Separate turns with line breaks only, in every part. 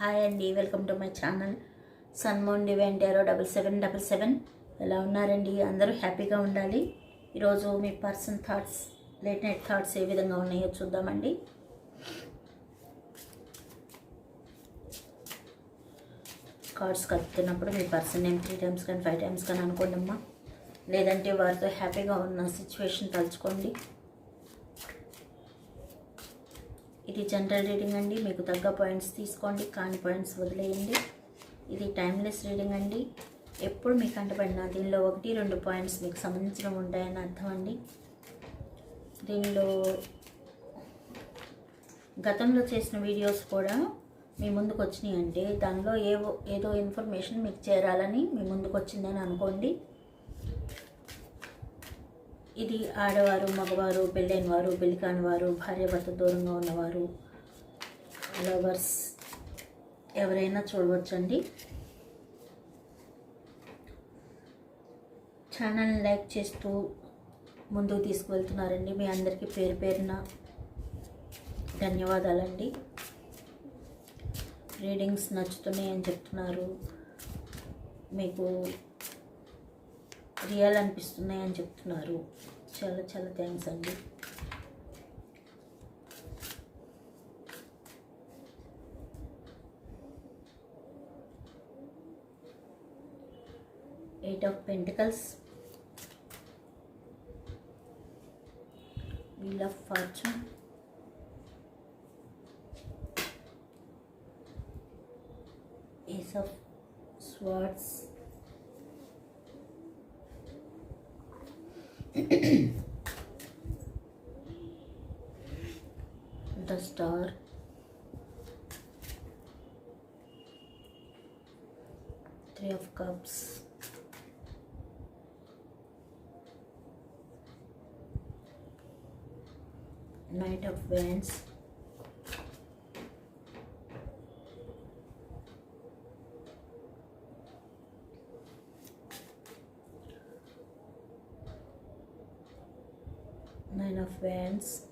Hi అండి welcome to my channel. Sun moon divine tarot double seven double seven. ఎలా ఉన్నారండి? అందరూ హ్యాపీగా ఉండాలి. ఈరోజు మీ person thoughts late night thoughts ఏ విధంగా ఉన్నాయో చూద్దామండి. కార్డ్స్ కలుపుతున్నప్పుడు మీ పర్సన్ నేమ్ త్రీ టైమ్స్ కానీ ఫైవ్ టైమ్స్ కానీ అనుకోండి అమ్మా లేదంటే వారితో హ్యాపీగా ఉన్న సిచ్యువేషన్ తలుచుకోండి. ఇది జనరల్ రీడింగ్ అండి. మీకు తగ్గ పాయింట్స్ తీసుకోండి. కాని పాయింట్స్ వదిలేయండి. ఇది టైమ్లెస్ రీడింగ్ అండి. ఎప్పుడు మీకు కంటపడినా దీనిలో ఒకటి రెండు పాయింట్స్ మీకు సంబంధించిన ఉంటాయని అర్థం అండి. దీనిలో గతంలో చేసిన వీడియోస్ కూడా మీ ముందుకు వచ్చినాయి అంటే దానిలో ఏవో ఏదో ఇన్ఫర్మేషన్ మీకు చేరాలని మీ ముందుకు వచ్చిందని అనుకోండి. ఇది ఆడవారు మగవారు పెళ్ళైన వారు పెళ్ళి కాని వారు భార్యాభర్త దూరంగా ఉన్నవారు లవర్స్ ఎవరైనా చూడవచ్చండి. ఛానల్ని లైక్ చేస్తూ ముందుకు తీసుకువెళ్తున్నారండి. మీ అందరికీ పేరు పేరున ధన్యవాదాలండి. రీడింగ్స్ నచ్చుతున్నాయని చెప్తున్నారు. మీకు రియల్ అనిపిస్తున్నాయని చెప్తున్నారు. చాలా చాలా థ్యాంక్స్ అండి eight of pentacles wheel of fortune ace of swords the star. Three of cups. Knight of wands nine of wands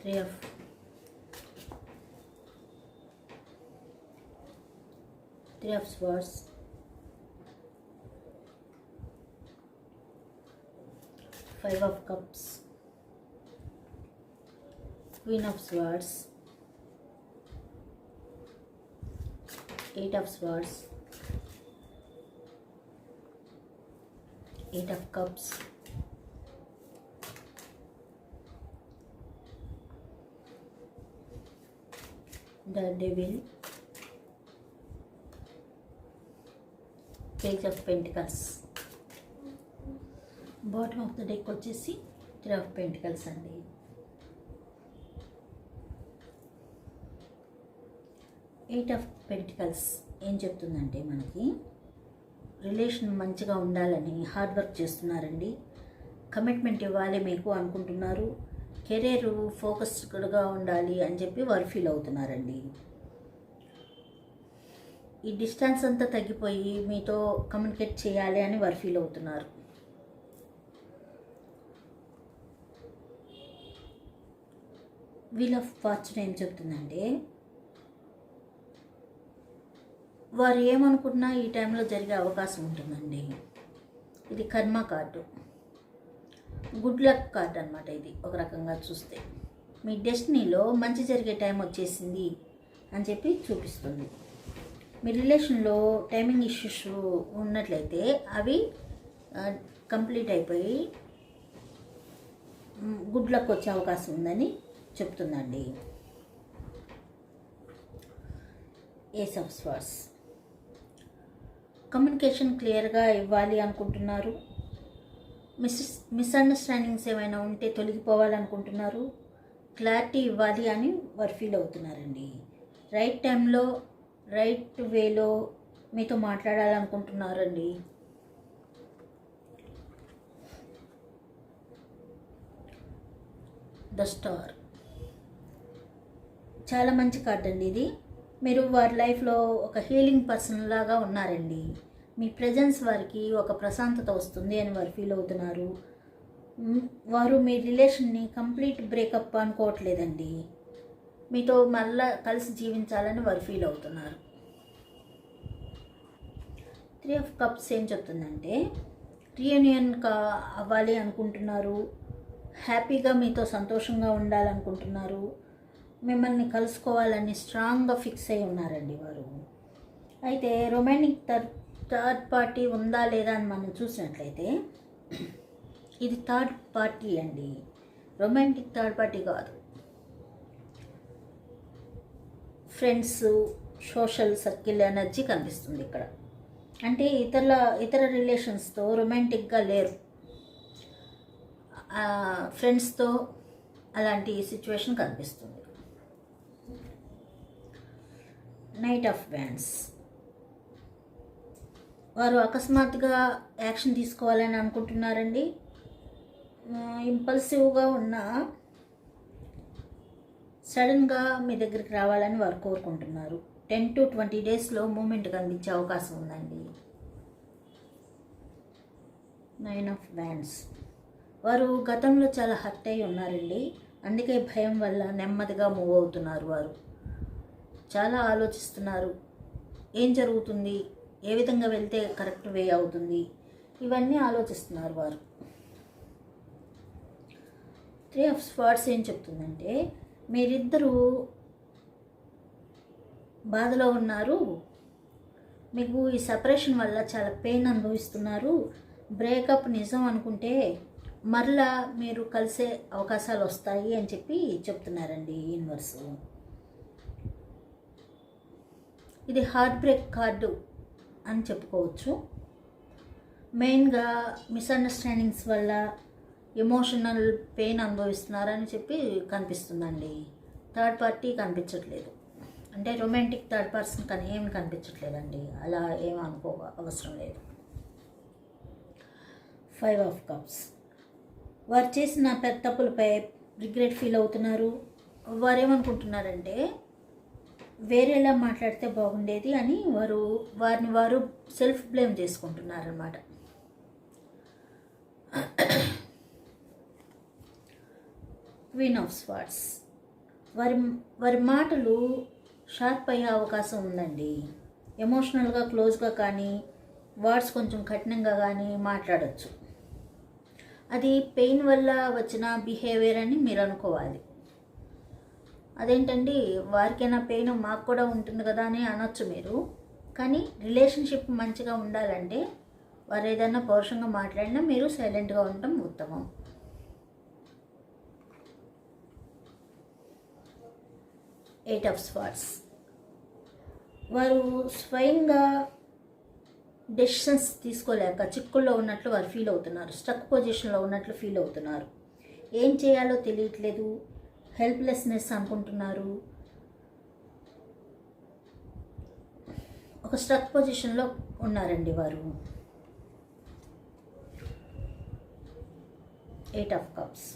three of three of swords. Five of cups queen of swords eight of swords eight of cups the devil page of pentacles bottom of the deck వచ్చేసి three of pentacles అండి eight of pentacles ఏం చెప్తుందంటే మనకి relation మంచిగా ఉండాలని hard work చేస్తున్నారండి. Commitment ఇవ్వాలి మీకు అనుకుంటున్నారు. కెరీర్ ఫోకస్డ్గా ఉండాలి అని చెప్పి వారు ఫీల్ అవుతున్నారండి. ఈ డిస్టెన్స్ అంతా తగ్గిపోయి మీతో కమ్యూనికేట్ చేయాలి అని వారు ఫీల్ అవుతున్నారు. వీల్ ఆఫ్ ఫార్చ్యూన్ ఏం చెప్తుందంటే వారు ఏమనుకున్నా ఈ టైంలో జరిగే అవకాశం ఉంటుందండి. ఇది కర్మ కార్డు. గుడ్ లక్ కార్డ్ అనమాట ఇది ఒక రకంగా చూస్తే. మీ డెస్టినీలో మంచి జరిగే టైం వచ్చేసింది అని చెప్పి చూపిస్తుంది. మీ రిలేషన్లో టైమింగ్ ఇష్యూస్ ఉన్నట్లయితే అవి కంప్లీట్ అయిపోయి గుడ్ లక్ వచ్చే అవకాశం ఉందని చెప్తుందండి. Ace of swords. కమ్యూనికేషన్ క్లియర్గా ఇవ్వాలి అనుకుంటున్నారు. మిస్ మిస్అండర్స్టాండింగ్స్ ఏమైనా ఉంటే తొలగిపోవాలనుకుంటున్నారు. క్లారిటీ ఇవ్వాలి అని వారు ఫీల్ అవుతున్నారండి. రైట్ టైంలో రైట్ వేలో మీతో మాట్లాడాలనుకుంటున్నారండి. The star. చాలా మంచి కార్డ్ అండి ఇది. మీరు వారి లైఫ్లో ఒక హీలింగ్ పర్సన్ లాగా ఉన్నారండి. మీ ప్రజెన్స్ వారికి ఒక ప్రశాంతత వస్తుంది అని వారు ఫీల్ అవుతున్నారు. వారు మీ రిలేషన్ని కంప్లీట్ బ్రేకప్ అనుకోవట్లేదండి. మీతో మళ్ళా కలిసి జీవించాలని వారు ఫీల్ అవుతున్నారు. త్రీ ఆఫ్ కప్స్ ఏం చెప్తుందంటే రీయూనియన్ కా అవ్వాలి అనుకుంటున్నారు. హ్యాపీగా మీతో సంతోషంగా ఉండాలనుకుంటున్నారు. మిమ్మల్ని కలుసుకోవాలని స్ట్రాంగ్గా ఫిక్స్ అయి ఉన్నారండి వారు. అయితే రొమాంటిక్ థర్డ్ థర్డ్ పార్టీ ఉందా లేదా అని మనం చూసినట్లయితే ఇది థర్డ్ పార్టీ అండి. రొమాంటిక్ థర్డ్ పార్టీ కాదు. ఫ్రెండ్స్ సోషల్ సర్కిల్ ఎనర్జీ కనిపిస్తుంది ఇక్కడ. అంటే ఇతరుల ఇతర రిలేషన్స్తో రొమాంటిక్గా లేరు. ఫ్రెండ్స్తో అలాంటి సిచ్యువేషన్ కనిపిస్తుంది. నైట్ ఆఫ్ బ్యాండ్స్ వారు అకస్మాత్తుగా యాక్షన్ తీసుకోవాలని అనుకుంటున్నారండి. ఇంపల్సివ్గా ఉన్న సడన్గా మీ దగ్గరికి రావాలని వారు కోరుకుంటున్నారు. టెన్ టు ట్వంటీ డేస్లో మూమెంట్ కనిపించే అవకాశం ఉందండి. నైన్ ఆఫ్ బ్యాండ్స్ వారు గతంలో చాలా హర్ట్ అయి ఉన్నారండి. అందుకే భయం వల్ల నెమ్మదిగా మూవ్ అవుతున్నారు వారు. చాలా ఆలోచిస్తున్నారు. ఏం జరుగుతుంది? ఏ విధంగా వెళ్తే కరెక్ట్ వే అవుతుంది? ఇవన్నీ ఆలోచిస్తున్నారు వారు. త్రీ ఆఫ్ స్పాట్స్ ఏం చెప్తుందంటే మీరిద్దరూ బాధలో ఉన్నారు. మీకు ఈ సపరేషన్ వల్ల చాలా పెయిన్ అనుభవిస్తున్నారు. బ్రేకప్ నిజం అనుకుంటే మరలా మీరు కలిసే అవకాశాలు వస్తాయి అని చెప్పి చెప్తున్నారండి యూనివర్సు ఇది హార్ట్ బ్రేక్ కార్డు అని చెప్పుకోవచ్చు. మెయిన్గా మిస్అండర్స్టాండింగ్స్ వల్ల ఎమోషనల్ పెయిన్ అనుభవిస్తున్నారని చెప్పి కనిపిస్తుందండి. థర్డ్ పార్టీ కనిపించట్లేదు. అంటే రొమాంటిక్ థర్డ్ పర్సన్ కానీ ఏమి కనిపించట్లేదండి. అలా ఏం అనుకో అవసరం లేదు. ఫైవ్ ఆఫ్ కప్స్ వారు చేసిన పెద్ద తప్పులపై రిగ్రెట్ ఫీల్ అవుతున్నారు. వారు ఏమనుకుంటున్నారంటే వేరేలా మాట్లాడితే బాగుండేది అని వారు వారిని వారు సెల్ఫ్ బ్లేమ్ చేసుకుంటున్నారన్నమాట. క్వీన్ ఆఫ్ స్వార్ట్స్ వారి వారి మాటలు షార్ప్ అయ్యే అవకాశం ఉందండి. ఎమోషనల్గా క్లోజ్గా కానీ వర్డ్స్ కొంచెం కఠినంగా కానీ మాట్లాడచ్చు. అది పెయిన్ వల్ల వచ్చిన బిహేవియర్ అని మీరు అనుకోవాలి. అదేంటండి వారికైనా పెయిన్ మాకు కూడా ఉంటుంది కదా అని అనొచ్చు మీరు. కానీ రిలేషన్షిప్ మంచిగా ఉండాలంటే వారు ఏదైనా పౌరుషంగా మాట్లాడినా మీరు సైలెంట్గా ఉండటం ఉత్తమం. ఎయిట్ ఆఫ్ స్పాట్స్ వారు స్వయంగా డెసిషన్స్ తీసుకోలేక చిక్కుల్లో ఉన్నట్లు వారు ఫీల్ అవుతున్నారు స్టక్ పొజిషన్లో ఉన్నట్లు ఫీల్ అవుతున్నారు. ఏం చేయాలో తెలియట్లేదు హెల్ప్లెస్నెస్ అనుకుంటున్నారు. ఒక స్ట్రక్ పొజిషన్లో ఉన్నారండి వారు. ఎయిట్ ఆఫ్ కప్స్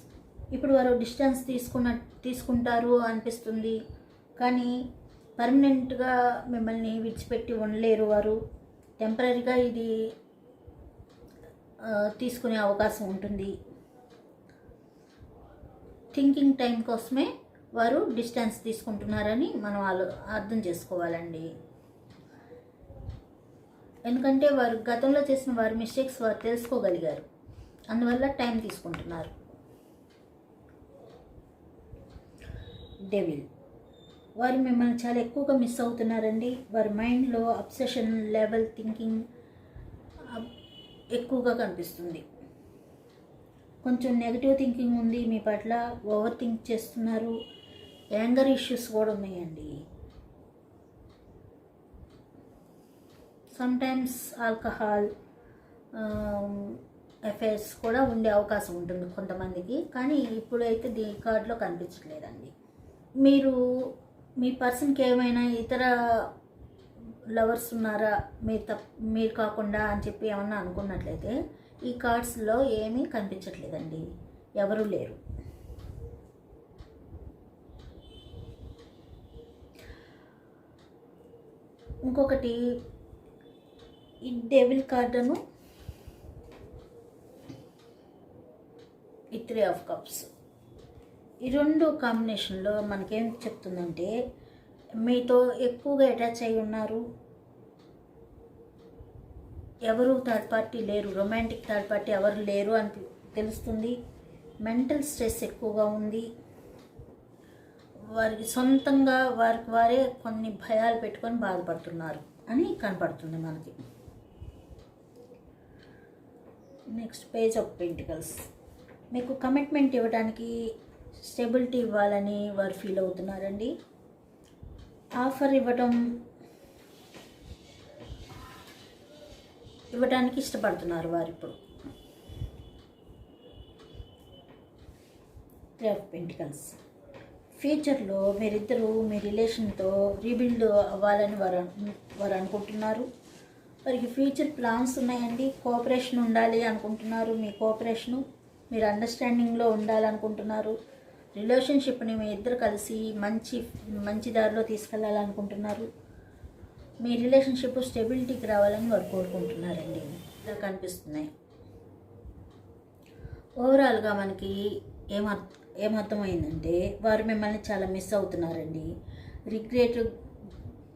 ఇప్పుడు వారు డిస్టెన్స్ తీసుకున్న తీసుకుంటారు అనిపిస్తుంది. కానీ పర్మనెంట్గా మిమ్మల్ని విడిచిపెట్టి ఉండలేరు వారు. టెంపరీగా ఇది తీసుకునే అవకాశం ఉంటుంది. థింకింగ్ టైం కోసమే వారు డిస్టెన్స్ తీసుకుంటున్నారని మనం ఆలో అర్థం చేసుకోవాలండి. ఎందుకంటే వారు గతంలో చేసిన వారి మిస్టేక్స్ వారు తెలుసుకోగలిగారు. అందువల్ల టైం తీసుకుంటున్నారు. డెవిల్. వారు మిమ్మల్ని చాలా ఎక్కువగా మిస్ అవుతున్నారండి. వారి మైండ్లో అబ్సెషన్ లెవెల్ థింకింగ్ ఎక్కువగా కనిపిస్తుంది. కొంచెం నెగిటివ్ థింకింగ్ ఉంది మీ పట్ల ఓవర్ థింక్ చేస్తున్నారు. యాంగర్ ఇష్యూస్ కూడా ఉన్నాయండి. సమ్టైమ్స్ ఆల్కహాల్ ఎఫైర్స్ కూడా ఉండే అవకాశం ఉంటుంది కొంతమందికి కానీ ఇప్పుడైతే దీ కార్డులో కనిపించట్లేదండి. మీరు మీ పర్సన్కి ఏమైనా ఇతర లవర్స్ ఉన్నారా? మీరు తప్ప మీరు కాకుండా అని చెప్పి ఏమన్నా అనుకున్నట్లయితే ఈ కార్డ్స్లో ఏమీ కనిపించట్లేదండి. ఎవరూ లేరు. ఇంకొకటి ఈ డెవిల్ కార్డును ఈ త్రీ ఆఫ్ కప్స్. ఈ రెండు కాంబినేషన్లో మనకేం చెప్తుందంటే మీతో ఎక్కువగా అటాచ్ అయి ఉన్నారు ఎవరు థర్డ్ పార్టీ లేరు రొమాంటిక్ థర్డ్ పార్టీ ఎవరు లేరు అని తెలుస్తుంది. మెంటల్ స్ట్రెస్ ఎక్కువగా ఉంది. వారికి సొంతంగా వారికి వారే కొన్ని భయాలు పెట్టుకొని బాధపడుతున్నారు అని కనపడుతుంది మనకి. నెక్స్ట్ పేజ్ ఆఫ్ పెంటికల్స్ మీకు కమిట్మెంట్ ఇవ్వడానికి స్టెబిలిటీ ఇవ్వాలని వారు ఫీల్ అవుతున్నారండి. ఆఫర్ ఇవ్వడం ఇవ్వడానికి ఇష్టపడుతున్నారు వారు ఇప్పుడు త్రీ ఆఫ్ పెంటికల్స్ ఫ్యూచర్లో మీరిద్దరూ మీ రిలేషన్తో రీబిల్డ్ అవ్వాలని వారు వారు అనుకుంటున్నారు. వారికి ఫ్యూచర్ ప్లాన్స్ ఉన్నాయండి. కోఆపరేషన్ ఉండాలి అనుకుంటున్నారు మీ కోఆపరేషను. మీరు అండర్స్టాండింగ్లో ఉండాలనుకుంటున్నారు. రిలేషన్షిప్ని మీ ఇద్దరు కలిసి మంచి మంచి దారిలో తీసుకెళ్ళాలనుకుంటున్నారు. మీ రిలేషన్షిప్ స్టెబిలిటీకి రావాలని వారు కోరుకుంటున్నారండి. ఇలా కనిపిస్తున్నాయి ఓవరాల్గా మనకి ఏమర్ ఏమర్థమైందంటే వారు మిమ్మల్ని చాలా మిస్ అవుతున్నారండి. రిగ్రెట్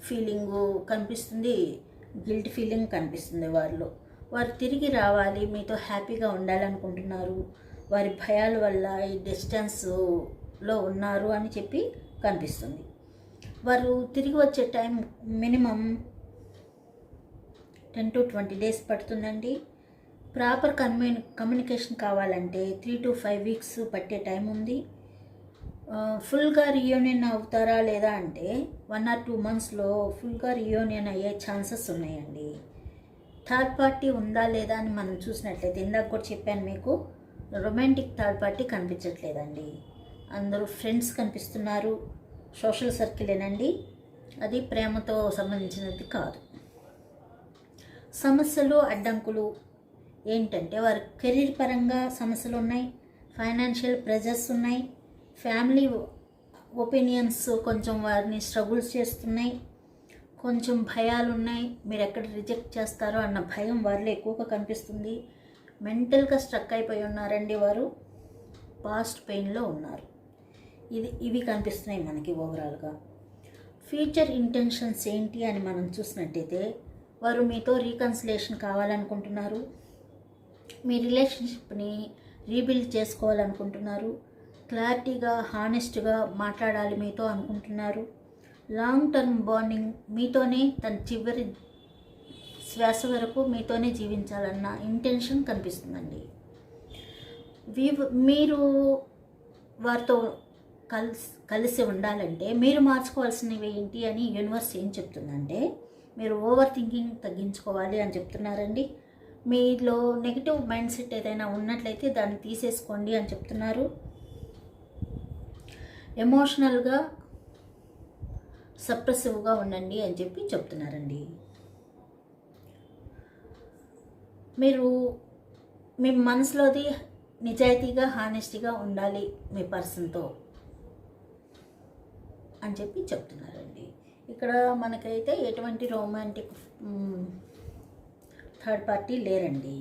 ఫీలింగు కనిపిస్తుంది గిల్ట్ ఫీలింగ్ కనిపిస్తుంది వారిలో. వారు తిరిగి రావాలి మీతో హ్యాపీగా ఉండాలనుకుంటున్నారు వారి భయాల వల్ల ఈ డిస్టెన్స్లో ఉన్నారు అని చెప్పి కనిపిస్తుంది. వారు తిరిగి వచ్చే time minimum ten to twenty days పడుతుందండి. ప్రాపర్ కమ్యూని కమ్యూనికేషన్ కావాలంటే త్రీ టు ఫైవ్ వీక్స్ పట్టే టైం ఉంది. ఫుల్గా రియూనియన్ అవుతారా లేదా అంటే వన్ ఆర్ టూ మంత్స్లో ఫుల్గా రియూనియన్ అయ్యే ఛాన్సెస్ ఉన్నాయండి. థర్డ్ పార్టీ ఉందా లేదా అని మనం చూసినట్లయితే ఇందాక కూడా చెప్పాను మీకు రొమాంటిక్ థర్డ్ పార్టీ కనిపించట్లేదండి. అందరూ ఫ్రెండ్స్ కనిపిస్తున్నారు. సోషల్ సర్కిలేనండి అది ప్రేమతో సంబంధించినది కాదు. సమస్యలు అడ్డంకులు ఏంటంటే వారి కెరీర్ పరంగా సమస్యలు ఉన్నాయి ఫైనాన్షియల్ ప్రెజర్స్ ఉన్నాయి ఫ్యామిలీ ఒపీనియన్స్ కొంచెం వారిని స్ట్రగుల్స్ చేస్తున్నాయి కొంచెం భయాలు ఉన్నాయి మీరు ఎక్కడ రిజెక్ట్ చేస్తారో అన్న భయం వారిలో ఎక్కువగా కనిపిస్తుంది. మెంటల్గా స్ట్రక్ అయిపోయి ఉన్నారండి వారు. పాస్ట్ పెయిన్లో ఉన్నారు. ఇది ఇవి కనిపిస్తున్నాయి మనకి ఓవరాల్గా. ఫ్యూచర్ ఇంటెన్షన్స్ ఏంటి అని మనం చూసినట్టయితే వారు మీతో రీకన్సిలేషన్ కావాలనుకుంటున్నారు మీ రిలేషన్షిప్ని రీబిల్డ్ చేసుకోవాలనుకుంటున్నారు క్లారిటీగా హానెస్ట్గా మాట్లాడాలి మీతో అనుకుంటున్నారు లాంగ్ టర్మ్ బాండింగ్ మీతోనే తన చివరి శ్వాస వరకు మీతోనే జీవించాలన్న ఇంటెన్షన్ కనిపిస్తుందండి. వీ- మీరు వారితో కలిసి కలిసి ఉండాలంటే మీరు మార్చుకోవాల్సినవి ఏంటి అని యూనివర్స్ ఏం చెప్తుందంటే మీరు ఓవర్ థింకింగ్ తగ్గించుకోవాలి అని చెప్తున్నారండి. మీలో నెగిటివ్ మైండ్ సెట్ ఏదైనా ఉన్నట్లయితే దాన్ని తీసేసుకోండి అని చెప్తున్నారు. ఎమోషనల్గా సప్రెసివ్గా ఉండండి అని చెప్పి చెప్తున్నారండి. మీరు మీ మనసులోది నిజాయితీగా హానెస్టీగా ఉండాలి మీ పర్సన్తో. అని చెప్పి చెప్తున్నారండి. ఇక్కడ మనకైతే ఎటువంటి రొమాంటిక్ థర్డ్ పార్టీ లేరండి.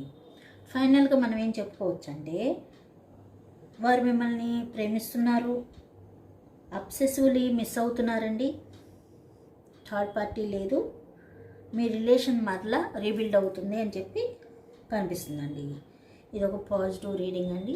ఫైనల్గా మనం ఏం చెప్పుకోవచ్చు అంటే వారు మిమ్మల్ని ప్రేమిస్తున్నారు అబ్సెసివ్లీ మిస్ అవుతున్నారండి. థర్డ్ పార్టీ లేదు. మీ రిలేషన్ మరలా రీబిల్డ్ అవుతుంది అని చెప్పి కనిపిస్తుందండి. ఇది ఒక పాజిటివ్ రీడింగ్ అండి.